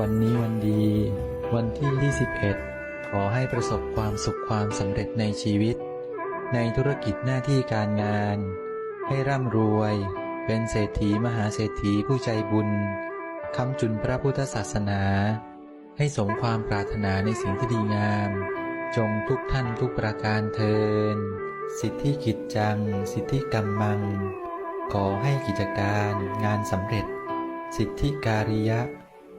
วันนี้วันดี วันที่ 21 ขอให้ประสบความสุขความสำเร็จในชีวิต ในธุรกิจหน้าที่การงาน ให้ร่ำรวย เป็นเศรษฐีมหาเศรษฐีผู้ใจบุญคำจุนพระพุทธศาสนา ให้สมความปรารถนาในสิ่งที่ดีงาม จงทุกท่านทุกประการเทิน สิทธิกิจจัง สิทธิกรรมัง ขอให้กิจการงานสำเร็จ สิทธิการิยะ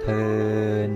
เทิน